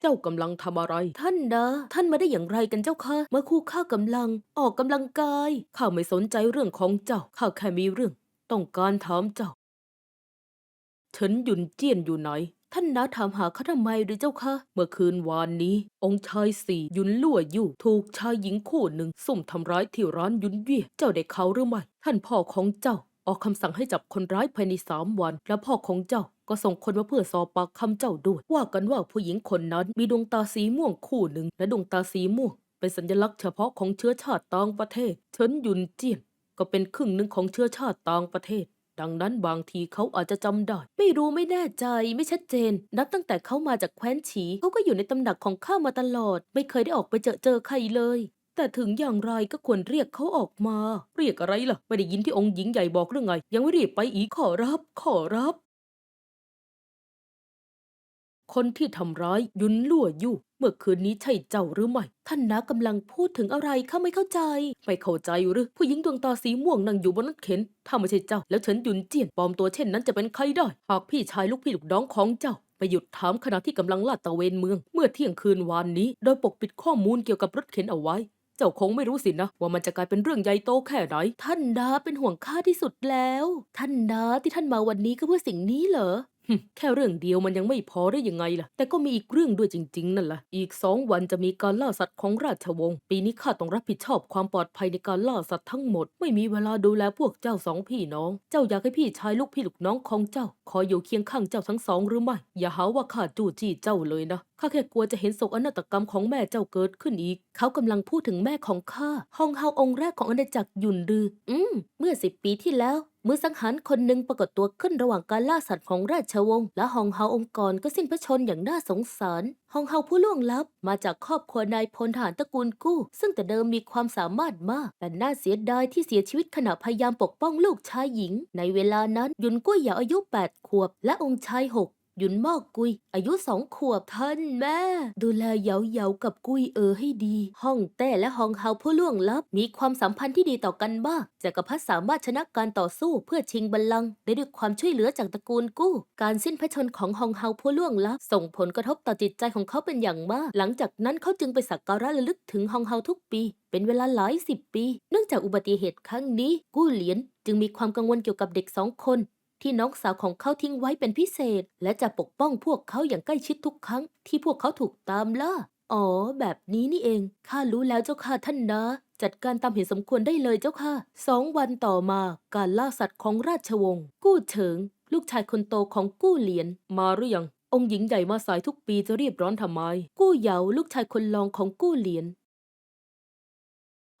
เจ้ากำลังทำอะไร ท่านนะ ท่านมาได้อย่างไรกันเจ้าคะเมื่อครู่ข้ากำลัง ออกกำลังกาย ข้าไม่สนใจเรื่องของเจ้า ข้าแค่มีเรื่อง ต้องการถามเจ้าเฉินหยุนเจี้ยนอยู่ไหน ท่านนาถามหาเขาทำไมหรือเจ้าคะ เมื่อคืนวานนี้ องค์ชายสี่ยุนลั่วยู่ ถูกชายหญิงคู่หนึ่ง ซุ่มทำร้ายที่ร้านยุนเย่ยเจ้าได้เขาหรือไม่ ท่านพ่อของเจ้า ออกคำสั่งให้จับคนร้ายภายในสามวัน และพ่อของเจ้าก็ส่งคนมาเพื่อสอบปากคำเจ้าด้วยว่ากันว่าผู้หญิงคนนั้นมีดวงตาสีม่วงคู่หนึ่ง และดวงตาสีม่วง เป็นสัญลักษณ์เฉพาะของเชื้อชาติต่างประเทศ เฉินหยุนเจียน ก็เป็นครึ่งหนึ่งของเชื้อชาติต่างประเทศ ดังนั้นบางทีเขาอาจจะจำได้ ไม่รู้ไม่แน่ใจไม่ชัดเจน นับตั้งแต่เขามาจากแคว้นฉีเขาก็อยู่ในตำหนักของข้ามาตลอด ไม่เคยได้ออกไปเจอเจอใครเลย แต่ถึงอย่างไรก็ควรเรียกเขาออกมา เรียกอะไรล่ะ ไม่ได้ยินที่องค์หญิงใหญ่บอกเรื่องไง ยังไม่รีบไปอีกขอรับ ขอรับ คนที่ทำร้ายยุนลั่วยู่เมื่อคืนนี้ใช่เจ้าหรือไม่ ท่านนะกำลังพูดถึงอะไรข้าไม่เข้าใจ ไม่เข้าใจหรือ ผู้หญิงดวงตาสีม่วงนั่งอยู่บนรถเข็น ถ้าไม่ใช่เจ้า แล้วเฉินหยุนเจียนปลอมตัวเช่นนั้นจะเป็นใครได้ หากพี่ชายลูกพี่ลูกน้องของเจ้า ไปหยุดถามขณะที่กำลังลาดตระเวนเมือง เมื่อเที่ยงคืนวานนี้ โดยปกปิดข้อมูลเกี่ยวกับรถเข็นเอาไว้ เจ้าคงไม่รู้สินะว่ามันจะกลายเป็นเรื่องใหญ่โตแค่ไหน ท่านดาเป็นห่วงข้าที่สุดแล้ว ท่านดาที่ท่านมาวันนี้ก็เพื่อสิ่งนี้เหรอ หึแค่เรื่องเดียวมันยังไม่พอได้ยังไงล่ะ แต่ก็มีอีกเรื่องด้วยจริง ๆ นั่นแหละอีกสองวันจะมีการล่าสัตว์ของราชวงศ์ ปีนี้ข้าต้องรับผิดชอบความปลอดภัยในการล่าสัตว์ทั้งหมด ไม่มีเวลาดูแลพวกเจ้าสองพี่น้อง เจ้าอยากให้พี่ชายลูกพี่ลูกน้องของเจ้า คอยอยู่เคียงข้างเจ้าทั้งสองหรือไม่ อย่าหาว่าข้าจู้จี้เจ้าเลยนะ ข้าแค่กลัวจะเห็นโศกอนาตกรรมของแม่เจ้าเกิดขึ้นอีก เขากำลังพูดถึงแม่ของข้า ฮองเฮาองค์แรกของอาณาจักรหยุนรือ อืม เมื่อสิบปีที่แล้ว มือสังหารคนหนึ่งปรากฏตัวขึ้นระหว่างการล่าสัตว์ของราชวงศ์และฮองเฮาองค์กรก็สิ้นพระชนอย่างน่าสงสาร ฮองเฮาผู้ล่วงลับมาจากครอบครัวนายพลทหารตระกูลกู้ ซึ่งแต่เดิมมีความสามารถมาก แต่น่าเสียดายที่เสียชีวิตขณะพยายามปกป้องลูกชายหญิง ในเวลานั้นยุนกุ้ยเหยาอายุ 8 ขวบ และองค์ชายหก หยุนมอกกุย อายุสองขวบท่านแม่ ดูแลเหยาเหยากับกุยเออให้ดี ห้องแต้และฮองเฮาผู้ล่วงลับ มีความสัมพันธ์ที่ดีต่อกันมากจักรพรรดิสามารถชนะการต่อสู้เพื่อชิงบัลลังก์ได้ด้วยความช่วยเหลือจากตระกูลกู้ การสิ้นพระชนของฮองเฮาผู้ล่วงลับ ส่งผลกระทบต่อจิตใจของเขาเป็นอย่างมาก หลังจากนั้นเขาจึงไปสักการะระลึกถึงฮองเฮาทุกปี เป็นเวลาหลายสิบปี เนื่องจากอุบัติเหตุครั้งนี้กู้เหลียนจึงมีความกังวลเกี่ยวกับเด็กสองคน ที่น้องสาวของเขาทิ้งไว้เป็นพิเศษ และจะปกป้องพวกเขาอย่างใกล้ชิดทุกครั้ง ที่พวกเขาถูกตามล่า อ๋อ แบบนี้นี่เอง ข้ารู้แล้วเจ้าค่ะท่านนะ จัดการตามเหตุสมควรได้เลยเจ้าค่ะ สองวันต่อมาการล่าสัตว์ของราชวงศ์กู้เฉิง ลูกชายคนโตของกู้เหลียนมาหรือยัง องค์หญิงใหญ่มาสายทุกปีจะรีบร้อนทำไม กู้เหยาลูกชายคนรองของกู้เหลียน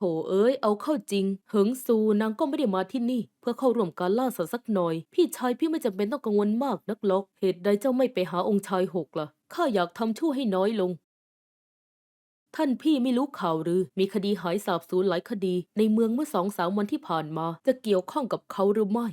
โถเอ้ยเอาเข้าจริง เหิงซูนางก็ไม่ได้มาที่นี่ เพื่อเข้าร่วมการล่าสัตว์สักหน่อย พี่ชายพี่ไม่จำเป็นต้องกังวลมากนักหรอก เหตุใดเจ้าไม่ไปหาองค์ชายหกล่ะ ข้าอยากทำชั่วให้น้อยลง ท่านพี่ไม่รู้ข่าวหรือ มีคดีหายสาบสูญหลายคดี ในเมืองเมื่อสองสามวันที่ผ่านมา จะเกี่ยวข้องกับเขาหรือไม่